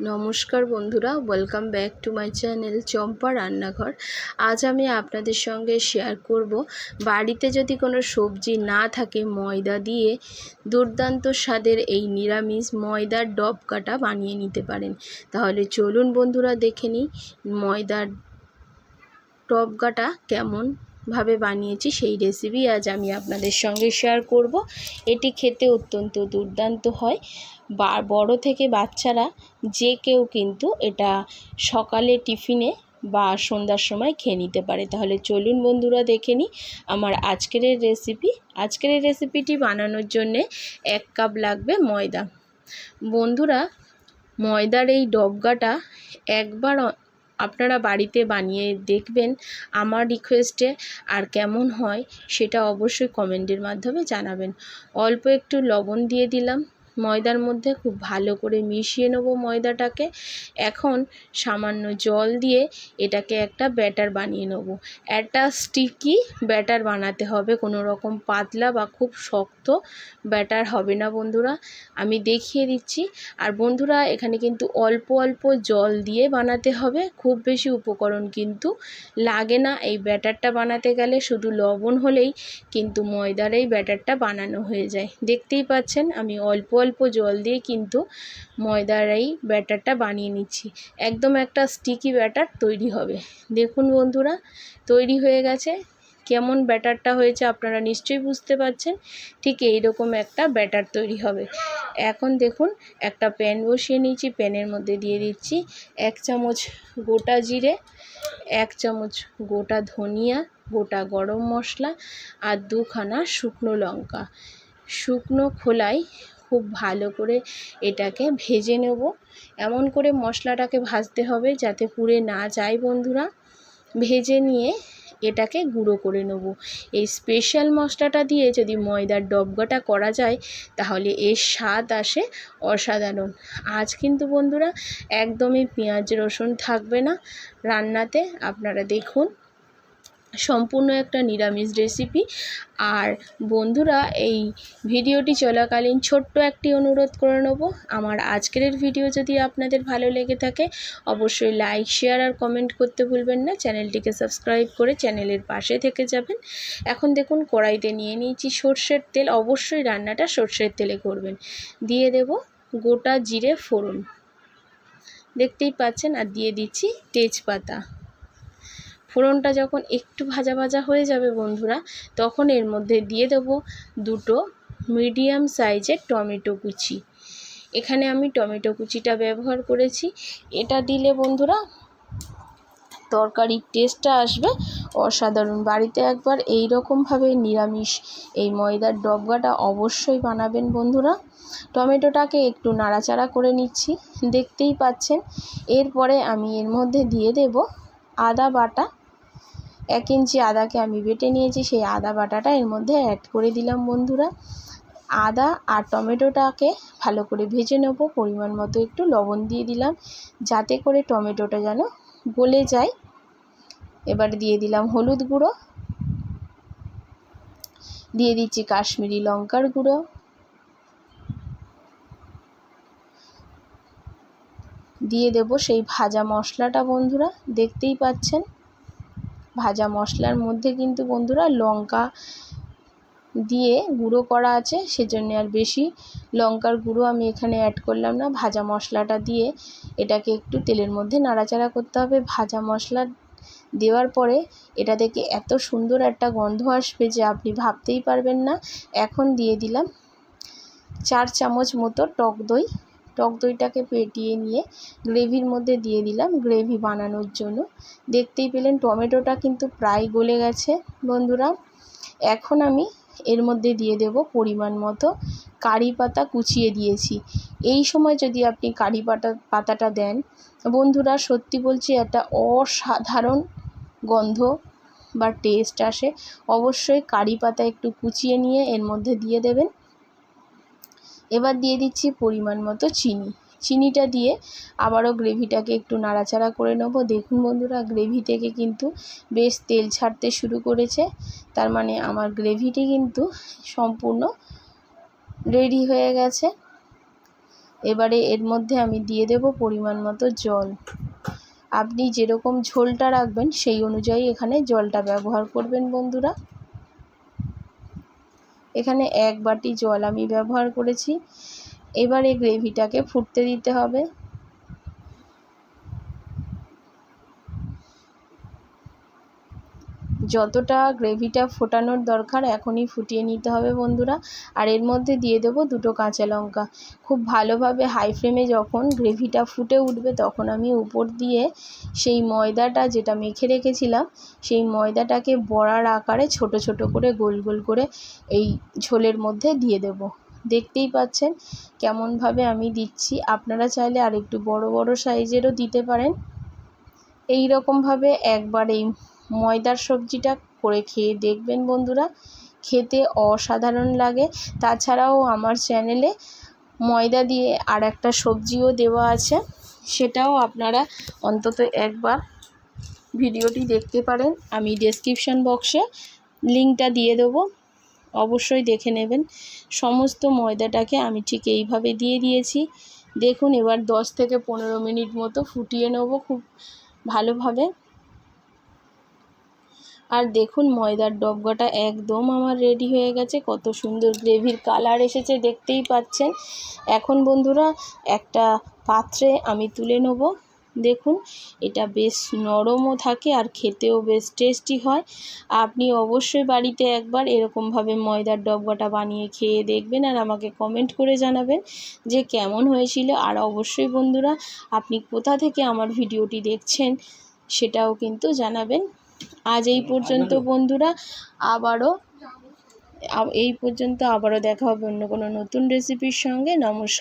নমস্কার বন্ধুরা welcome back to my channel Champa রান্নাঘর। আজ আমি আপনাদের সঙ্গে শেয়ার করব, বাড়িতে যদি কোনো সবজি না থাকে ময়দা দিয়ে, দুর্দান্ত স্বাদের এই নিরামিষ ময়দার ডব কাটা বানিয়ে নিতে পারেন। তাহলে চলুন বন্ধুরা দেখে নিই ময়দার টপ কাটা কেমন। ভাবে বানিয়েছি সেই রেসিপি আজ আমি আপনাদের সঙ্গে শেয়ার করব। এটি খেতে অত্যন্ত দুর্দান্ত হয়। বা, বড় থেকে বাচ্চারা যে কেউ কিন্তু এটা সকালে টিফিনে বা সন্ধ্যার সময় খেয়ে নিতে পারে। তাহলে চলুন বন্ধুরা দেখে নিই আমার আজকের রেসিপি আজকের রেসিপিটি বানানোর জন্যে এক কাপ লাগবে ময়দা। বন্ধুরা, ময়দার এই ডবগাটা একবার আপনারা বাড়িতে বানিয়ে দেখবেন আমার রিকোয়েস্টে আর কেমন হয় সেটা অবশ্যই কমেন্টের মাধ্যমে জানাবেন। অল্প একটু লবণ দিয়ে দিলাম। ময়দার মধ্যে খুব ভালো করে মিশিয়ে নেব ময়দাটাকে। এখন সামান্য জল দিয়ে এটাকে একটা ব্যাটার বানিয়ে নেব। একটা স্টিকি ব্যাটার বানাতে হবে, কোনো রকম পাতলা বা খুব শক্ত ব্যাটার হবে না বন্ধুরা। আমি দেখিয়ে দিচ্ছি। আর বন্ধুরা, এখানে কিন্তু অল্প অল্প জল দিয়ে বানাতে হবে। খুব বেশি উপকরণ কিন্তু লাগে না এই ব্যাটারটা বানাতে গেলে। শুধু লবণ হলেই কিন্তু ময়দার এই ব্যাটারটা বানানো হয়ে যায়। দেখতেই পাচ্ছেন, আমি অল্প অল্প জল দিয়ে কিন্তু ময়দার এই ব্যাটারটা বানিয়ে নিচ্ছি। একদম একটা স্টিকি ব্যাটার তৈরি হবে। দেখুন বন্ধুরা, তৈরি হয়ে গেছে। কেমন ব্যাটারটা হয়েছে আপনারা নিশ্চয়ই বুঝতে পারছেন। ঠিক এই রকম একটা ব্যাটার তৈরি হবে। এখন দেখুন, একটা প্যান বসিয়ে নিয়েছি, প্যানের মধ্যে দিয়ে দিচ্ছি এক চামচ গোটা জিরে, এক চামচ গোটা ধনিয়া, গোটা গরম মশলা আর দুখানা শুকনো লঙ্কা। শুকনো খোলায় খুব ভালো করে এটাকে ভেজে নেব। এমন করে মশলাটাকে ভাজতে হবে যাতে পুড়ে না যায় বন্ধুরা। ভেজে নিয়ে এটাকে গুঁড়ো করে নেব। এই স্পেশাল মশলাটা দিয়ে যদি ময়দার ডবগাটা করা যায়, তাহলে এর স্বাদ আসে অসাধারণ। আজ কিন্তু বন্ধুরা একদমই পেঁয়াজ রসুন থাকবে না। রান্নাতে আপনারা দেখুন সম্পূর্ণ একটা নিরামিষ রেসিপি আর বন্ধুরা, এই ভিডিওটি চলাকালীন ছোট্ট একটি অনুরোধ করে নেব। আমার আজকের ভিডিও যদি আপনাদের ভালো লেগে থাকে, অবশ্যই লাইক শেয়ার আর কমেন্ট করতে ভুলবেন না। চ্যানেলটিকে সাবস্ক্রাইব করে চ্যানেলের পাশে থেকে যাবেন। এখন দেখুন, কড়াইতে নিয়ে নিয়েছি সর্ষের তেল। অবশ্যই রান্নাটা সর্ষের তেলে করবেন। দিয়ে দেব গোটা জিরে ফোড়ন। দেখতেই পাচ্ছেন, আর দিয়ে দিচ্ছি তেজপাতা। ফোড়নটা যখন একটু ভাজা ভাজা হয়ে যাবে বন্ধুরা, তখন এর মধ্যে দিয়ে দেব দুটো মিডিয়াম সাইজের টমেটো কুচি। এখানে আমি টমেটো কুচিটা ব্যবহার করেছি। এটা দিলে বন্ধুরা তরকারির টেস্টটা আসবে। অসাধারণ। বাড়িতে একবার এই রকমভাবে নিরামিষ এই ময়দার ডবগাটা অবশ্যই বানাবেন বন্ধুরা। টমেটোটাকে একটু নাড়াচাড়া করে নিচ্ছি, দেখতেই পাচ্ছেন। এরপরে আমি এর মধ্যে দিয়ে দেব আদা বাটা এক ইঞ্চি আদাকে আমি বেটে নিয়েছি, সেই আদা বাটাটা এর মধ্যে অ্যাড করে দিলাম বন্ধুরা। আদা আর টমেটোটাকে ভালো করে ভেজে নেব, পরিমাণ মতো একটু লবণ দিয়ে দিলাম, যাতে করে টমেটোটা যেন গলে যায়। এবার দিয়ে দিলাম হলুদ গুঁড়ো। দিয়ে দিচ্ছি কাশ্মীরি লঙ্কার গুঁড়ো। দিয়ে দেব সেই ভাজা মশলাটা বন্ধুরা, দেখতেই পাচ্ছেন। ভাজা মশলার মধ্যে কিন্তু বন্ধুরা লঙ্কা দিয়ে গুঁড়ো করা আছে, সেজন্য আর বেশি লঙ্কার গুঁড়ো আমি এখানে অ্যাড করলাম না। ভাজা মশলাটা দিয়ে এটাকে একটু তেলের মধ্যে নাড়াচাড়া করতে হবে। ভাজা মশলা দেওয়ার পরে এটা থেকে এত সুন্দর একটা গন্ধ আসবে যে আপনি ভাবতেই পারবেন না। এখন দিয়ে দিলাম চার চামচ মতো টক দই। টক দইটাকে পেটিয়ে নিয়ে গ্রেভির মধ্যে দিয়ে দিলাম গ্রেভি বানানোর জন্য। দেখতেই পেলেন টমেটোটা কিন্তু প্রায় গলে গেছে বন্ধুরা। এখন আমি এর মধ্যে দিয়ে দেব পরিমাণ মতো কারি পাতা কুচিয়ে দিয়েছি। এই সময় যদি আপনি কারি পাতা, পাতাটা দেন, বন্ধুরা সত্যি বলছি একটা অসাধারণ গন্ধ বা টেস্ট আসে। অবশ্যই কারি পাতা একটু কুচিয়ে নিয়ে এর মধ্যে দিয়ে দেবেন। এবার দিয়ে দিচ্ছি পরিমাণ মতো চিনি। চিনিটা দিয়ে আবারও গ্রেভিটাকে একটু নাড়াচাড়া করে নেব। দেখুন বন্ধুরা, গ্রেভি থেকে কিন্তু বেশ তেল ছাড়তে শুরু করেছে। তার মানে আমার গ্রেভিটি কিন্তু সম্পূর্ণ রেডি হয়ে গেছে। এবারে এর মধ্যে আমি দিয়ে দেব পরিমাণ মতো জল। আপনি যেরকম ঝোলটা রাখবেন সেই অনুযায়ী এখানে জলটা ব্যবহার করবেন বন্ধুরা। এখানে এক বাটি জল আমি ব্যবহার করেছি। এবার এই গ্রেভিটাকে ফুটতে দিতে হবে। যতটা গ্রেভিটা ফোটানোর দরকার এখনই ফুটিয়ে নিতে হবে বন্ধুরা। আর এর মধ্যে দিয়ে দেবো দুটো কাঁচা লঙ্কা। খুব ভালোভাবে হাই ফ্লেমে যখন গ্রেভিটা ফুটে উঠবে তখন আমি উপর দিয়ে সেই ময়দাটা যেটা মেখে রেখেছিলাম, সেই ময়দাটাকে বড়ার আকারে ছোট ছোট করে গোল গোল করে এই ঝোলের মধ্যে দিয়ে দেব। দেখতেই পাচ্ছেন কেমনভাবে আমি দিচ্ছি। আপনারা চাইলে আর একটু বড় বড় সাইজেরও দিতে পারেন। এই রকমভাবে একবার এই ময়দার সবজিটা করে খেয়ে দেখবেন বন্ধুরা। খেতে অসাধারণ লাগে। তাছাড়াও আমার চ্যানেলে ময়দা দিয়ে আর একটা সবজিও দেওয়া আছে। সেটাও আপনারা অন্তত একবার ভিডিওটি দেখতে পারেন। আমি ডেসক্রিপশান বক্সে লিঙ্কটা দিয়ে দেবো। অবশ্যই দেখে নেবেন। সমস্ত ময়দাটাকে আমি ঠিক এইভাবে দিয়ে দিয়েছি। দেখুন, এবার দশ থেকে পনেরো মিনিট মতো ফুটিয়ে নেব খুব ভালোভাবে। আর দেখুন ময়দার ডবগাটা একদম আমার রেডি হয়ে গেছে। কত সুন্দর গ্রেভির কালার এসেছে, দেখতেই পাচ্ছেন। এখন বন্ধুরা, একটা পাত্রে আমি তুলে নেব। দেখুন, এটা বেশ নরমও থাকে আর খেতেও বেশ টেস্টি হয়। আপনি অবশ্যই বাড়িতে একবার এরকমভাবে ময়দার ডবগাটা বানিয়ে খেয়ে দেখবেন আর আমাকে কমেন্ট করে জানাবেন যে কেমন হয়েছিল। আর অবশ্যই বন্ধুরা, আপনি কোথা থেকে আমার ভিডিওটি দেখছেন সেটাও কিন্তু জানাবেন। আজ এই পর্যন্ত বন্ধুরা আবারও এই পর্যন্ত আবারও দেখা হবে অন্য কোনো নতুন রেসিপির সঙ্গে। নমস্কার।